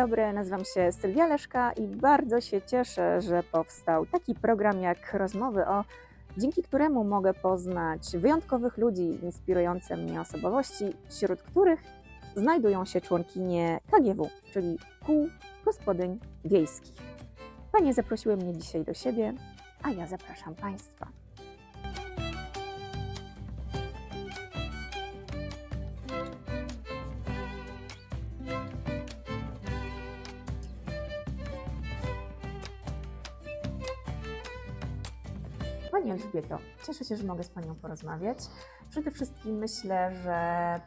dobry, nazywam się Sylwia Leszka i bardzo się cieszę, że powstał taki program jak Rozmowy o, dzięki któremu mogę poznać wyjątkowych ludzi, inspirujące mnie osobowości, wśród których znajdują się członkinie KGW, czyli Kół Gospodyń Wiejskich. Panie zaprosiły mnie dzisiaj do siebie, a ja zapraszam Państwa. Elżbieto, cieszę się, że mogę z Panią porozmawiać. Przede wszystkim myślę, że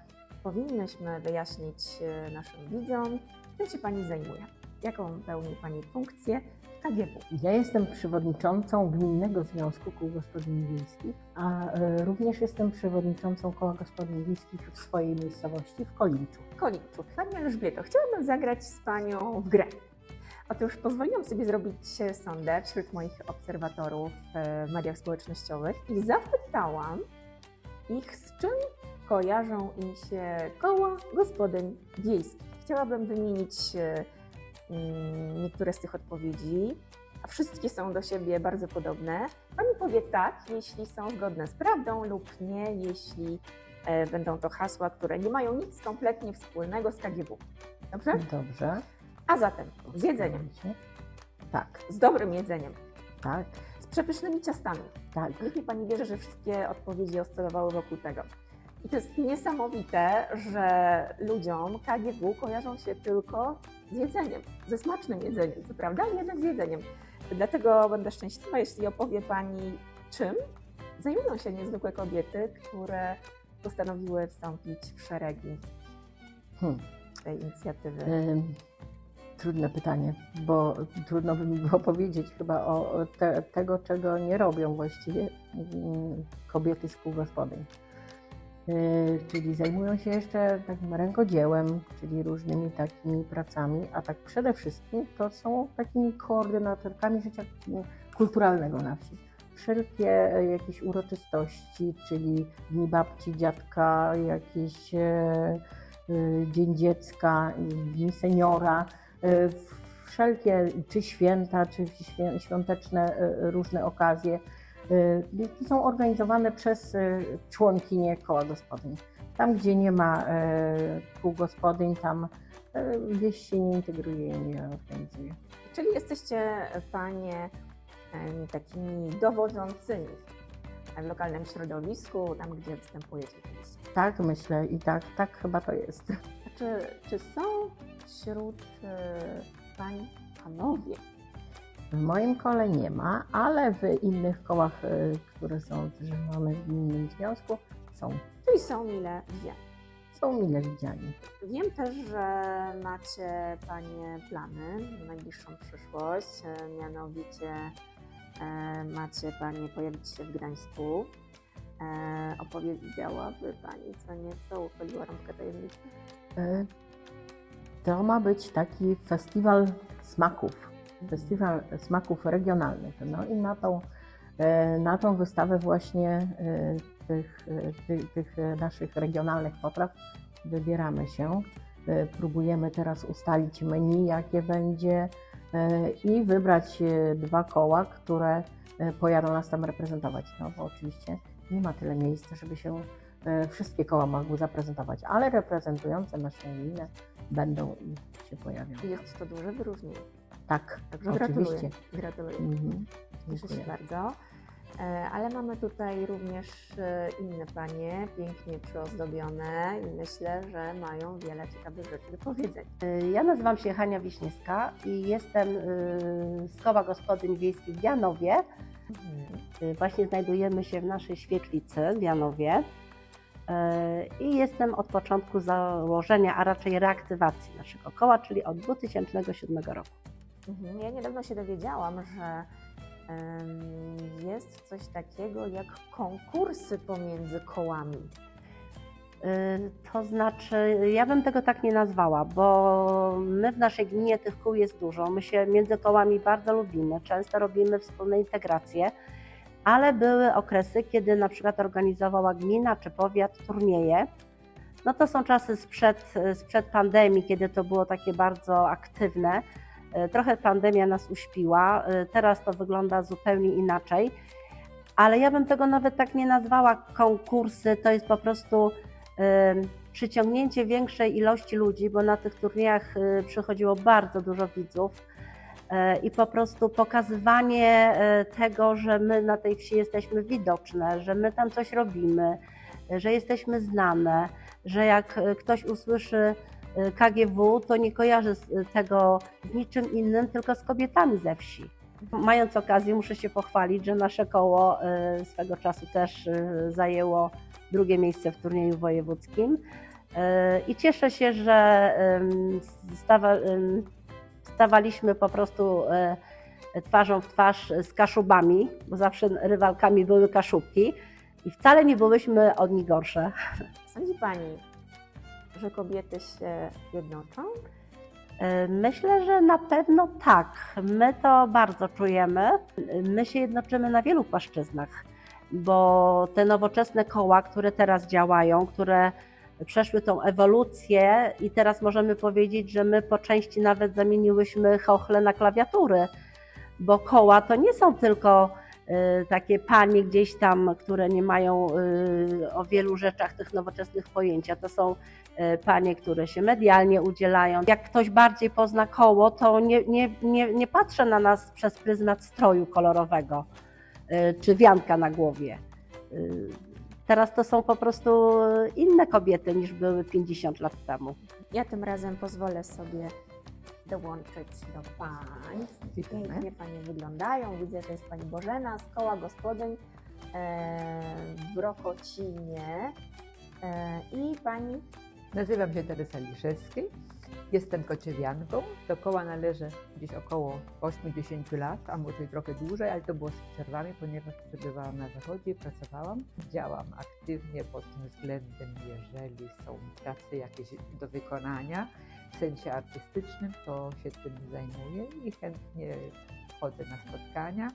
powinnyśmy wyjaśnić e, naszym widzom, czym się Pani zajmuje, jaką pełni Pani funkcję w KGW. Ja jestem przewodniczącą Gminnego Związku Kół Gospodyń Wiejskich, a e, również jestem przewodniczącą Koła Gospodyń Wiejskich w swojej miejscowości w Kolinczu. Kolinczu. Pani Elżbieto, chciałabym zagrać z Panią w grę. Otóż pozwoliłam sobie zrobić sondę wśród moich obserwatorów e, w mediach społecznościowych i zapytałam ich, z czym kojarzą im się koła gospodyń wiejskich. Chciałabym wymienić e, mm, niektóre z tych odpowiedzi, a wszystkie są do siebie bardzo podobne. Pani powie tak, jeśli są zgodne z prawdą lub nie, jeśli e, będą to hasła, które nie mają nic kompletnie wspólnego z KGW. Dobrze? Dobrze. A zatem z jedzeniem, Tak, z dobrym jedzeniem, tak, z przepysznymi ciastami. tak. Nikt nie pani wierzy, że wszystkie odpowiedzi oscylowały wokół tego. I to jest niesamowite, że ludziom KGW kojarzą się tylko z jedzeniem, ze smacznym jedzeniem, co prawda, ale jednak z jedzeniem. Dlatego będę szczęśliwa, jeśli opowie Pani, czym zajmują się niezwykłe kobiety, które postanowiły wstąpić w szeregi Hmm. tej inicjatywy. Trudne pytanie, bo trudno by mi było powiedzieć chyba o te, tego, czego nie robią właściwie ym, kobiety z kół gospodyń. Yy, czyli zajmują się jeszcze takim rękodziełem, czyli różnymi takimi pracami, a tak przede wszystkim to są takimi koordynatorkami życia mm, kulturalnego na wsi. Wszelkie e, jakieś uroczystości, czyli dni babci, dziadka, jakieś e, y, Dzień Dziecka, y, Dzień Seniora, y, wszelkie czy święta, czy świąteczne y, różne okazje y, są organizowane przez y, członkinie koła gospodyń. Tam, gdzie nie ma y, kół gospodyń, tam y, wieś się nie integruje i nie organizuje. Czyli jesteście Panie takimi dowodzącymi w lokalnym środowisku, tam gdzie występujecie. Tak myślę i tak, tak chyba to jest. Czy, czy są wśród e, Pań panowie? W moim kole nie ma, ale w innych kołach, y, które są zrzeszone w innym związku, są, Czyli są mile widziane. są mile widziani. Wiem też, że macie Panie plany na najbliższą przyszłość, e, mianowicie e, macie Panie pojawić się w Gdańsku. E, opowiedziałaby Pani co nieco, uchyliła rąbkę tajemnicy? To ma być taki festiwal smaków, festiwal smaków regionalnych. No i na tą, y, na tą wystawę właśnie y, tych, y, tych, tych naszych regionalnych potraw wybieramy się. Próbujemy teraz ustalić menu, jakie będzie i wybrać dwa koła, które pojadą nas tam reprezentować. No bo oczywiście nie ma tyle miejsca, żeby się e, wszystkie koła mogły zaprezentować, ale reprezentujące naszą gminę będą i się pojawią. Jest to duże wyróżnienie. Tak, Także oczywiście. gratuluję. Gratuluję. Mhm. Dziękuję. bardzo. E, Ale mamy tutaj również e, inne panie, pięknie przyozdobione i myślę, że mają wiele ciekawych rzeczy do powiedzenia. Ja nazywam się Hania Wiśniewska i jestem z Koła Gospodyń Wiejskich w Janowie. Y, Właśnie znajdujemy się w naszej świetlicy w Janowie i jestem od początku założenia, a raczej reaktywacji naszego koła, czyli od 2007 roku. Mhm. Ja niedawno się dowiedziałam, że jest coś takiego jak konkursy pomiędzy kołami. Y, To znaczy, ja bym tego tak nie nazwała, bo my w naszej gminie tych kół jest dużo. My się między kołami bardzo lubimy, często robimy wspólne integracje, ale były okresy, kiedy na przykład organizowała gmina czy powiat turnieje. No to są czasy sprzed, sprzed pandemii, kiedy to było takie bardzo aktywne. E, Trochę pandemia nas uśpiła, e, teraz to wygląda zupełnie inaczej, ale ja bym tego nawet tak nie nazwała konkursy, to jest po prostu e, przyciągnięcie większej ilości ludzi, bo na tych turniejach przychodziło bardzo dużo widzów i po prostu pokazywanie e, tego, że my na tej wsi jesteśmy widoczne, że my tam coś robimy, e, że jesteśmy znane, że jak e, ktoś usłyszy e, KGW, to nie kojarzy e, tego z niczym innym, tylko z kobietami ze wsi. Mając okazję, muszę się pochwalić, że nasze koło e, swego czasu też e, zajęło drugie miejsce w turnieju wojewódzkim. E, I cieszę się, że stawa, stawaliśmy po prostu e, twarzą w twarz z kaszubami, bo zawsze rywalkami były kaszubki i wcale nie byłyśmy od nich gorsze. Sądzi Pani, że kobiety się jednoczą? E, Myślę, że na pewno tak. My to bardzo czujemy. My się jednoczymy na wielu płaszczyznach, bo te nowoczesne koła, które teraz działają, które przeszły tą ewolucję i teraz możemy powiedzieć, że my po części nawet zamieniłyśmy chochle na klawiatury, bo koła to nie są tylko y, takie panie gdzieś tam, które nie mają y, o wielu rzeczach tych nowoczesnych pojęcia. To są y, panie, które się medialnie udzielają. Jak ktoś bardziej pozna koło, to nie, nie, nie, nie patrzę na nas przez pryzmat stroju kolorowego czy wianka na głowie. Teraz to są po prostu inne kobiety niż były 50 lat temu. Ja tym razem pozwolę sobie dołączyć do pań. Witamy. Pięknie Panie wyglądają. Widzę, że jest Pani Bożena z koła gospodyń e, w Rokocinie. E, I Pani Nazywam się Teresa Liszewskiej, jestem kociewianką. Do koła należy gdzieś około 80 lat, a może i trochę dłużej, ale to było z przerwami, ponieważ przebywałam na zachodzie pracowałam. Działam aktywnie pod tym względem, jeżeli są prace jakieś do wykonania w sensie artystycznym, to się tym zajmuję i chętnie chodzę na spotkania,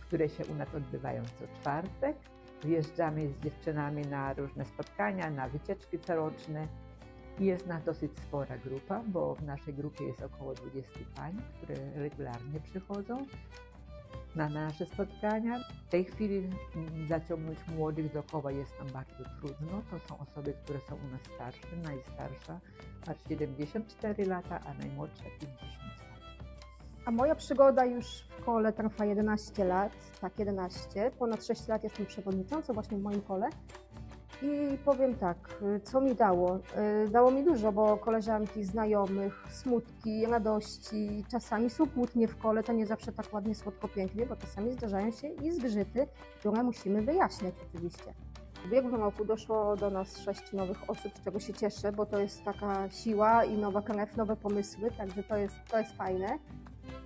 które się u nas odbywają co czwartek. Wyjeżdżamy z dziewczynami na różne spotkania, na wycieczki coroczne. Jest nas dosyć spora grupa, bo w naszej grupie jest około 20 pań, które regularnie przychodzą na nasze spotkania. W tej chwili zaciągnąć młodych do koła jest nam bardzo trudno. To są osoby, które są u nas starsze. Najstarsza ma 74 lata, a najmłodsza 50 lat. A moja przygoda już w kole trwa 11 lat, tak 11. Ponad 6 lat jestem przewodniczącą właśnie w moim kole. I powiem tak, y, co mi dało? Y, Dało mi dużo, bo koleżanki, znajomych, smutki, radości, czasami są kłótnie w kole, to nie zawsze tak ładnie, słodko, pięknie, bo czasami zdarzają się i zgrzyty, które musimy wyjaśniać oczywiście. W ubiegłym roku doszło do nas sześć nowych osób, z czego się cieszę, bo to jest taka siła i nowa krew, nowe pomysły, także to jest, to jest fajne.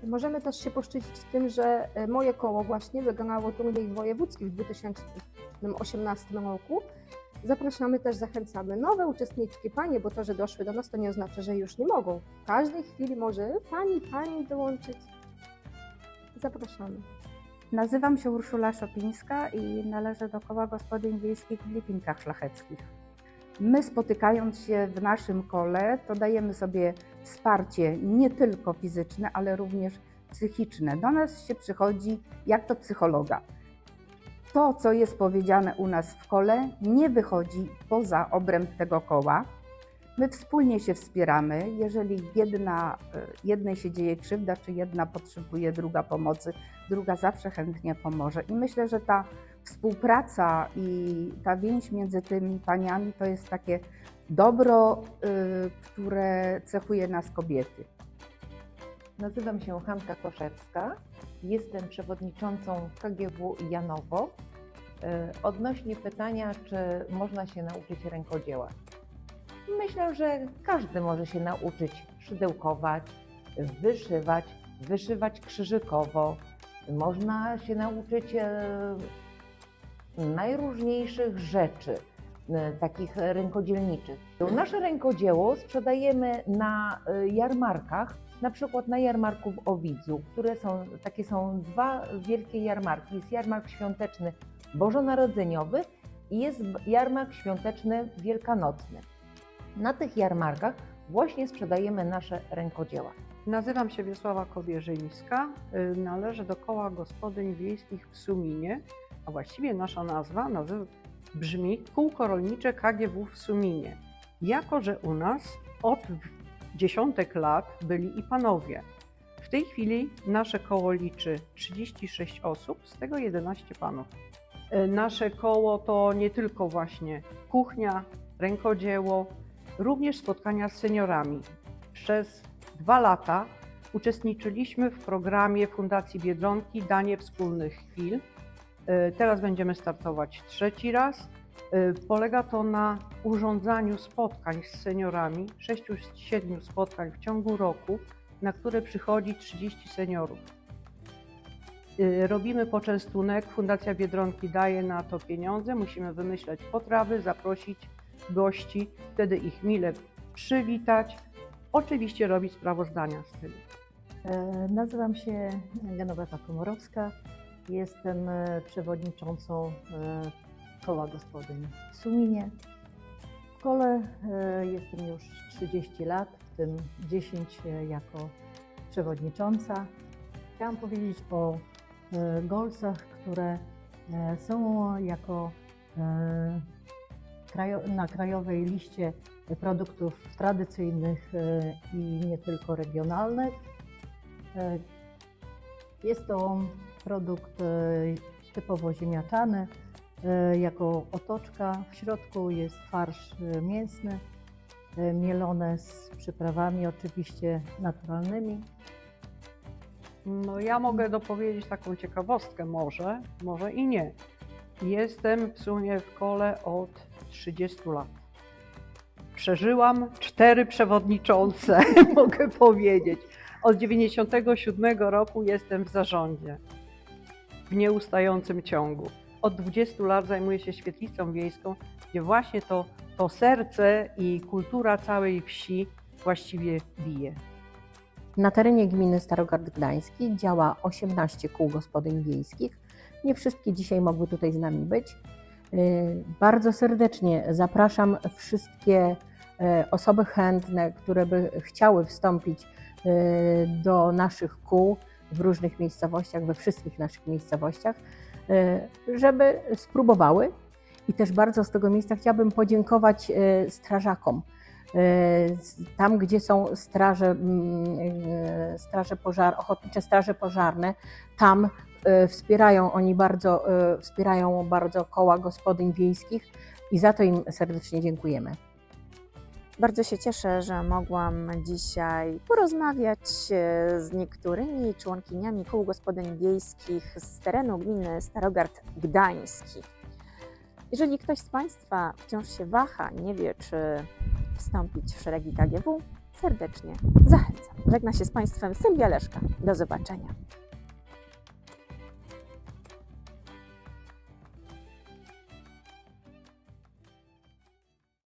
Możemy też się poszczycić tym, że e, moje koło właśnie wygrało turniej wojewódzki w 2018 roku. Zapraszamy też, zachęcamy nowe uczestniczki, panie, bo to, że doszły do nas, to nie oznacza, że już nie mogą. W każdej chwili może pani, pani dołączyć. Zapraszamy. Nazywam się Urszula Szopińska i należę do Koła Gospodyń Wiejskich w Lipinkach Szlacheckich. My spotykając się w naszym kole, to dajemy sobie wsparcie nie tylko fizyczne, ale również psychiczne. Do nas się przychodzi jak do psychologa. To, co jest powiedziane u nas w kole, nie wychodzi poza obręb tego koła. My wspólnie się wspieramy. Jeżeli jedna, e, jednej się dzieje krzywda, czy jedna potrzebuje druga pomocy, druga zawsze chętnie pomoże. I myślę, że ta współpraca i ta więź między tymi paniami to jest takie dobro, y, które cechuje nas kobiety. Nazywam się Hanka Koszewska, jestem przewodniczącą KGW Janowo. E, Odnośnie pytania, czy można się nauczyć rękodzieła. Myślę, że każdy może się nauczyć szydełkować, wyszywać, wyszywać krzyżykowo. Można się nauczyć e, najróżniejszych rzeczy, e, takich rękodzielniczych. Nasze rękodzieło sprzedajemy na jarmarkach, na przykład na jarmarku w Owidzu, które są, takie są dwa wielkie jarmarki. Jest jarmark świąteczny bożonarodzeniowy i jest jarmark świąteczny wielkanocny. Na tych jarmarkach właśnie sprzedajemy nasze rękodzieła. Nazywam się Wiesława Kobierzyńska, y, należę do koła gospodyń wiejskich w Suminie, a właściwie nasza nazwa brzmi Kółko Rolnicze KGW w Suminie. Jako, że u nas od dziesiątek lat byli i panowie. W tej chwili nasze koło liczy 36 osób, z tego 11 panów. Y, Nasze koło to nie tylko właśnie kuchnia, rękodzieło, również spotkania z seniorami. Przez dwa lata uczestniczyliśmy w programie Fundacji Biedronki Danie Wspólnych Chwil. Y, Teraz będziemy startować trzeci raz. Y, Polega to na urządzaniu spotkań z seniorami, 6-7 spotkań w ciągu roku, na które przychodzi 30 seniorów. Y, Robimy poczęstunek, Fundacja Biedronki daje na to pieniądze, musimy wymyśleć potrawy, zaprosić gości, wtedy ich mile przywitać, oczywiście robić sprawozdania z tego. E, Nazywam się Genowefa Komorowska. Jestem e, przewodniczącą e, koła gospodyń w Suminie. W kole e, jestem już 30 lat, w tym 10 jako przewodnicząca. Chciałam powiedzieć o e, golcach, które e, są jako e, na krajowej liście produktów tradycyjnych e, i nie tylko regionalnych. E, Jest to produkt e, typowo ziemniaczany, e, jako otoczka. W środku jest farsz e, mięsny, e, mielone z przyprawami oczywiście naturalnymi. No ja mogę dopowiedzieć taką ciekawostkę może, może i nie. Jestem w sumie w kole od 30 lat. Przeżyłam cztery przewodniczące, mogę powiedzieć. Od 97 roku jestem w zarządzie, w nieustającym ciągu. Od 20 lat zajmuję się świetlicą wiejską, gdzie właśnie to, to serce i kultura całej wsi właściwie bije. Na terenie gminy Starogard Gdański działa 18 kół gospodyń wiejskich. Nie wszystkie dzisiaj mogły tutaj z nami być. Yy, Bardzo serdecznie zapraszam wszystkie e, osoby chętne, które by chciały wstąpić e, do naszych kół w różnych miejscowościach, we wszystkich naszych miejscowościach, żeby spróbowały. I też bardzo z tego miejsca chciałabym podziękować e, strażakom. E, Tam, gdzie są straże, mm, straże pożar, ochotnicze straże pożarne, tam wspierają oni bardzo, wspierają bardzo koła gospodyń wiejskich i za to im serdecznie dziękujemy. Bardzo się cieszę, że mogłam dzisiaj porozmawiać e, z niektórymi członkiniami kół gospodyń wiejskich z terenu gminy Starogard Gdański. Jeżeli ktoś z Państwa wciąż się waha, nie wie, czy wstąpić w szeregi KGW, serdecznie zachęcam. Żegna się z Państwem Sylwia Leszka. Do zobaczenia.